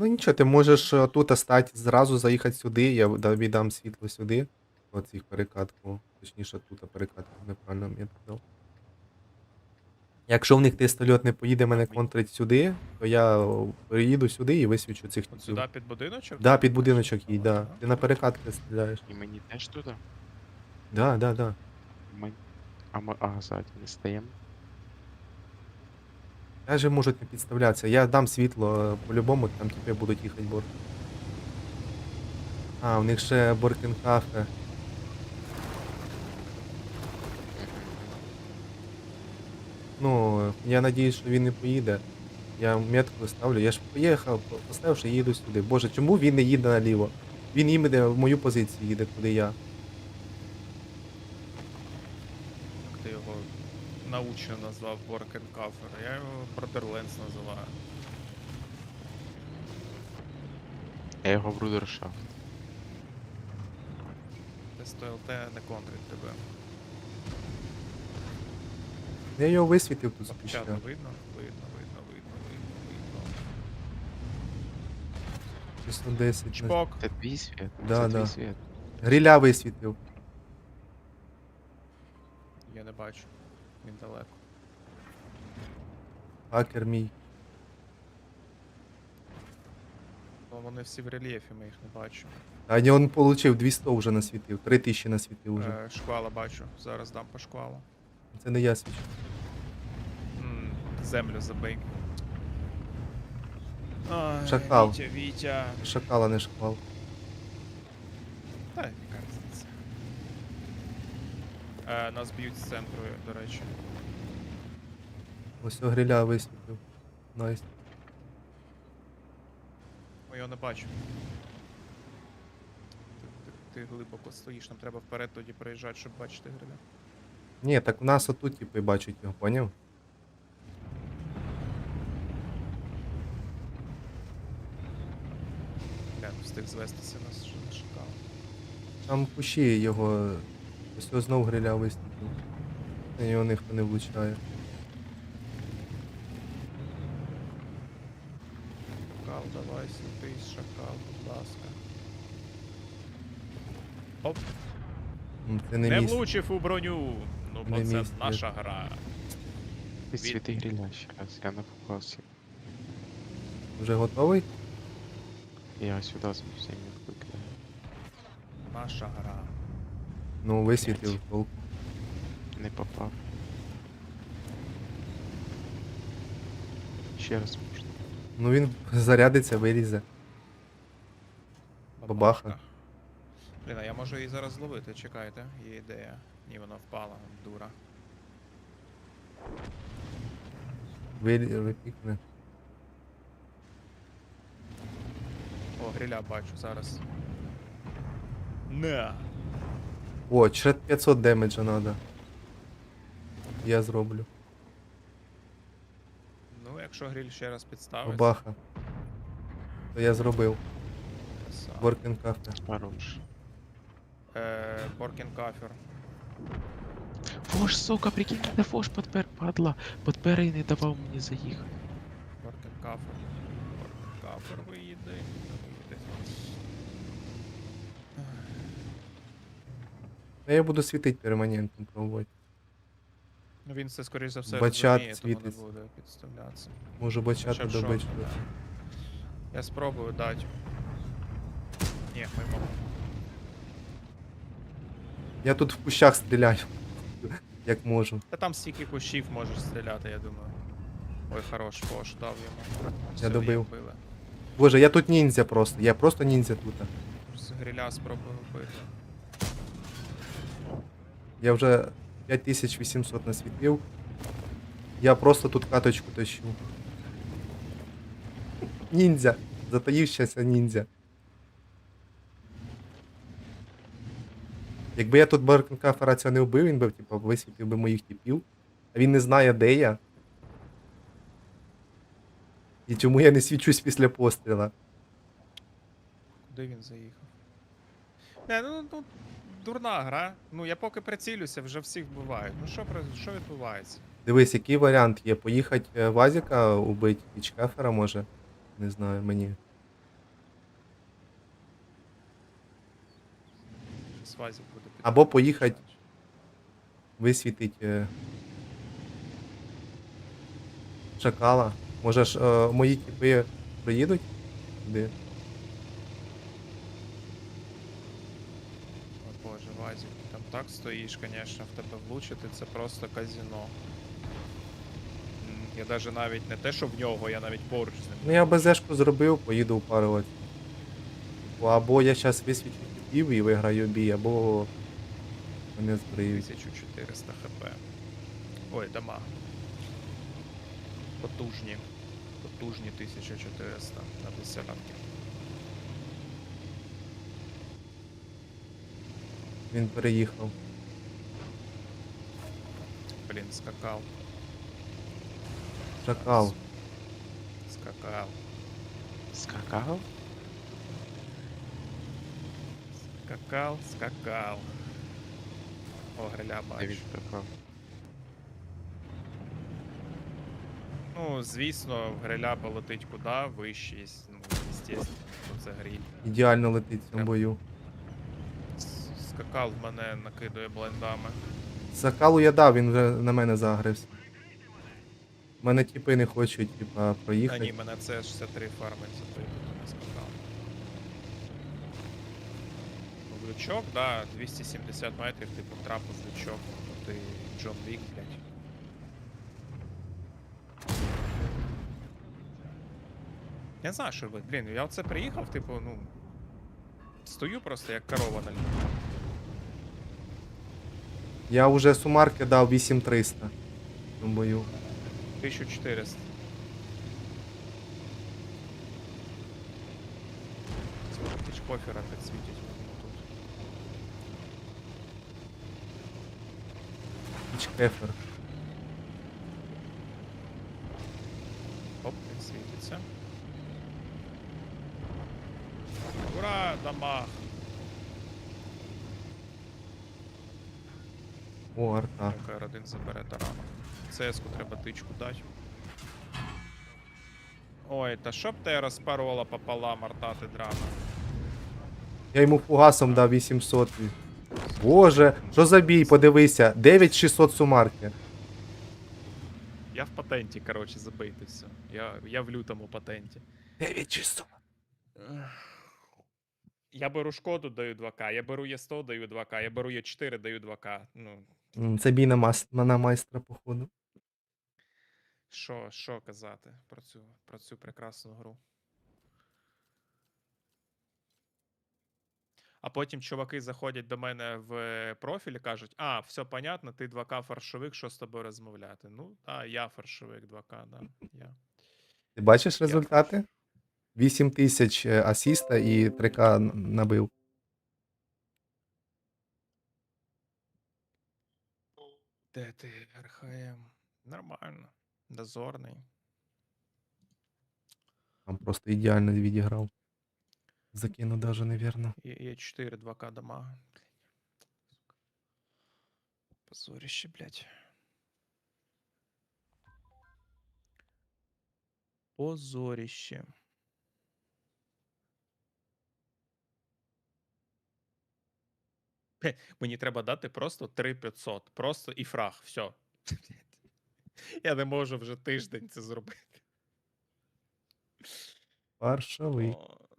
Ну нічого, ти можеш е, тут стати, зразу заїхати сюди, я тобі дам світло сюди. Оцих перекатку. Точніше, тут перекатку неправильно я дав. Якщо в них тестольот не поїде мене контрить сюди, то я о, приїду сюди і висвічу цих От сюди під будиночок? Да, під будиночок їдь, да. Ти на перекатки стріляєш. І мені теж туди? Да, да, да. Ми... А ми а, ззаді не стаємо. Даже можуть не підставлятися. Я дам світло, е, по-любому там типи будуть їхати борт. А, у них ще Боркенкафе. Ну, я надіюсь, що він не поїде. Я метку ставлю. Я ж поїхав, по- поставивши, їду сюди. Боже, чому він не їде наліво? Він їде в мою позицію їде, куди я. Як ти його научно назвав Боркенкафер? Я його Бродерленс називаю. Я його брудершафт. Тесто ЛТ не контрить тебе. Я його висвітив тут Запечатно спішно. видно? Видно, видно, видно, видно, видно. Число 10. Чпок. Це твій світ? Да, Це да. світ. Гриля висвітив. Я не бачу. Він далеко. Хакер мій. Ну вони всі в рельєфі, ми їх не бачу. А не, он получив 200 вже насвітив, 3000 насвітив уже. Е, шквала бачу. Зараз дам по шквалу. Це не я свічу. М, Землю забий. Ай, Шакал. Вітя, Вітя. Шакала не шквал. Е, нас б'ють з центру, до речі. Ось о, гриля висвітив. Найс. О, його не бачу. Ти, ти, ти глибоко стоїш, нам треба вперед тоді проїжджати, щоб бачити гриля. Ні, так у нас отут типи бачать його, поняв? Я не встиг звестися нас шукав. Там кущі його. Ось знов гриля висвітив. На його ніхто не влучає. Шакал, давай сюди, шакал, будь ласка. Оп, Це не не місце. влучив у броню. Ну, бо Не це місце. наша гра. Ти світи гріля ще раз, я на фокусі. Вже готовий? Я сюди зовсім не викидаю. Наша гра. Ну, висвітив толку. Не попав. Ще раз можна. Ну він зарядиться, вилізе. Бабаха. Блін, а я можу її зараз зловити, чекайте, є ідея. Ні, вона впала, дура. Випікне. О, гриля бачу зараз. Не. О, ще 500 демеджа надо. Я зроблю. Ну, якщо гриль ще раз підставить. Бабаха. То я зробив. Боркен кафе. Хорош. Е, Боркін кафер. Фош, сука, прикинь, мене Фош подпер, падла. Подпер і не давав мені заїхати. Боркін кафер. Боркін кафер. Виїде. А я буду світити перманентно пробувати. Ну він це скоріш за все Бачат розуміє, тому не світиться. буде підставлятися. Можу бачати Хоча б добити. Я спробую дати. Ні, мимо. Я тут в кущах стріляю. Як можу. Та там стільки кущів можеш стріляти, я думаю. Ой, хорош, пош, дав йому. Все, їх добив. Боже, я тут ніндзя просто. Я просто ніндзя тут. З гриля спробую вбити. Я вже 5800 насвітив. Я просто тут каточку тащу. Ніндзя. Затаївся ніндзя. Якби я тут Баркенкафера цього не вбив, він би, типу, висвітив би моїх типів. А він не знає, де я. І чому я не свічусь після постріла. Куди він заїхав? Не, ну, ну дурна гра. Ну я поки прицілюся, вже всіх вбиваю. Ну що про- що відбувається? Дивись, який варіант є? Поїхати е, Вазіка убити і Чкефера, може? Не знаю, мені. Свазі буде під- Або поїхати. Висвітить. Е, Шакала. Може ж е, мої тіпи приїдуть? Куди? Так стоїш, конечно, в тебе влучити, це просто казіно. Я даже навіть не те, що в нього, я навіть поруч з ним. Ну я БЗшку зробив, поїду упарувати. Або я зараз висвічу тіпів і виграю бій, або мене збриють. 1400 хп. Ой, дома. Потужні. Потужні 1400 на десятки. Він переїхав. Блін, скакав. Шакал. Скакав. Скакав? Скакав, скакав. О, гриля бачу. скакав. Ну, звісно, гриля полетить куди, вище, ну, естественно, що це гриль. Ідеально летить в цьому бою. Скакал в мене накидує блендами. Закалу я дав, він вже на мене загрився. Мене тіпи не хочуть, типа, А проїхати. ні, мене це 63 фармить, зато я не скакав. Ну, Лючок, да, 270 метрів, типу трапу з лючок. Ну, Ти Джон Вік, блядь. Я не знаю, що робити. Блін, я оце приїхав, типу, ну. Стою просто як корова на лінії. Я вже сумарки дав 8300 в цьому бою. 1400. Сколько тысяч кофера так світять мені тут. Пічкефер. Оп, він світиться. Ура, дамаг! О, арта. КР один забере тарану. ЦС-ку треба тичку дати. Ой, та щоб те розпорола пополам арта ти драна. Я йому фугасом дав 800. Боже, що за бій, подивися. 9600 сумарки. Я в патенті, коротше, забийте все. Я, я в лютому патенті. 9600. Я беру шкоду, даю 2К, я беру Є100, даю 2К, я беру Є4, даю 2К. Ну, Це бій на, мас... на майстра, походу. що, що казати про цю, про цю прекрасну гру. А потім чуваки заходять до мене в профіль і кажуть: а, все понятно, ти 2К фаршовик, що з тобою розмовляти? Ну, так, я фаршовик 2К, да. Я. Ти бачиш Я результати? 8000 е, асіста і 3К н- набив. Де ти, РХМ? Нормально. Дозорний. Там просто ідеально відіграв. Закинув даже, невірно. Є, є 4 2К дома. Позорище, блядь. Позорище. Мені треба дати просто 3500. Просто і фраг. Все. Я не можу вже тиждень це зробити. Паршовий. О,